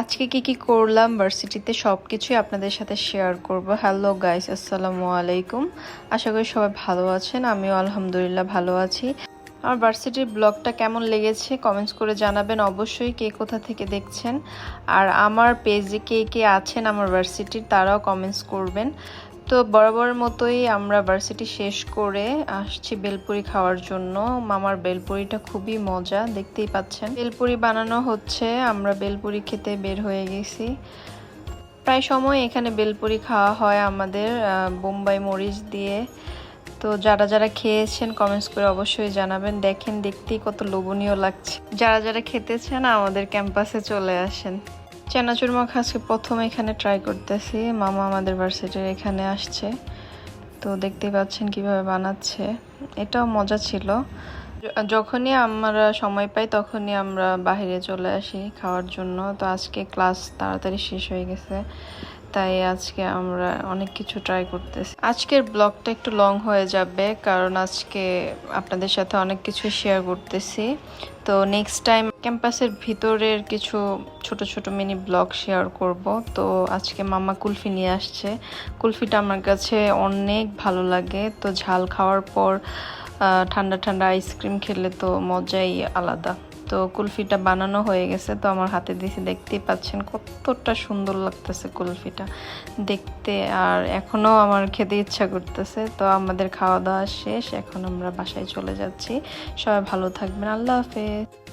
আজকে কি কি করলাম ভার্সিটিতে সব কিছুই আপনাদের সাথে শেয়ার করব। হ্যালো গাইস আসসালামু আলাইকুম। আশা করি সবাই ভালো আছেন, আমিও আলহামদুলিল্লাহ ভালো আছি। আমার ভার্সিটির ব্লগটা কেমন লেগেছে কমেন্টস করে জানাবেন অবশ্যই, কে কোথা থেকে দেখছেন। আর আমার পেজে কে কে আছেন আমার ভার্সিটির তারাও কমেন্টস করবেন। তো বরাবর মতোই আমরা ভার্সিটি শেষ করে আসছি বেলপুরি খাওয়ার জন্য। মামার বেলপুরিটা খুবই মজা, দেখতেই পাচ্ছেন। বেলপুরি বানানো হচ্ছে, আমরা বেলপুরি খেতে বের হয়ে গেছি। প্রায় সময় এখানে বেলপুরি খাওয়া হয় আমাদের বোম্বাই মরিচ দিয়ে। তো যারা যারা খেয়েছেন কমেন্টস করে অবশ্যই জানাবেন। দেখেন, দেখতেই কত লোভনীয় লাগছে। যারা যারা খেতেছেন, আমাদের ক্যাম্পাসে চলে আসেন। চানাচুর মাখা আজকে প্রথম এখানে ট্রাই করতেছি। মামা আমাদের ভার্সিটির এখানে আসছে। তো দেখতেই পাচ্ছেন কীভাবে বানাচ্ছে। এটাও মজা ছিল। যখনই আমরা সময় পাই তখনই আমরা বাইরে চলে আসি খাওয়ার জন্য। তো আজকে ক্লাস তাড়াতাড়ি শেষ হয়ে গেছে, তাই আজকে আমরা অনেক কিছু ট্রাই করতেছি। আজকের ব্লগটা একটু লং হয়ে যাবে, কারণ আজকে আপনাদের সাথে অনেক কিছু শেয়ার করতেছি। তো নেক্সট টাইম ক্যাম্পাসের ভিতরের কিছু ছোট ছোট মিনি ব্লগ শেয়ার করব। তো আজকে মামা কুলফি নিয়ে আসছে। কুলফিটা আমার কাছে অনেক ভালো লাগে। তো ঝাল খাওয়ার পর ঠান্ডা ঠান্ডা আইসক্রিম খেলে তো মজাই আলাদা। তো কুলফিটা বানানো হয়ে গেছে, তো আমার হাতে দিয়েছি। দেখতেই পাচ্ছেন কতটা সুন্দর লাগতেছে কুলফিটা। দেখতে আর এখনও আমার খেতে ইচ্ছা করতেছে। তো আমাদের খাওয়া দাওয়া শেষ, এখন আমরা বাসায় চলে যাচ্ছি। সবাই ভালো থাকবেন। আল্লাহ হাফেজ।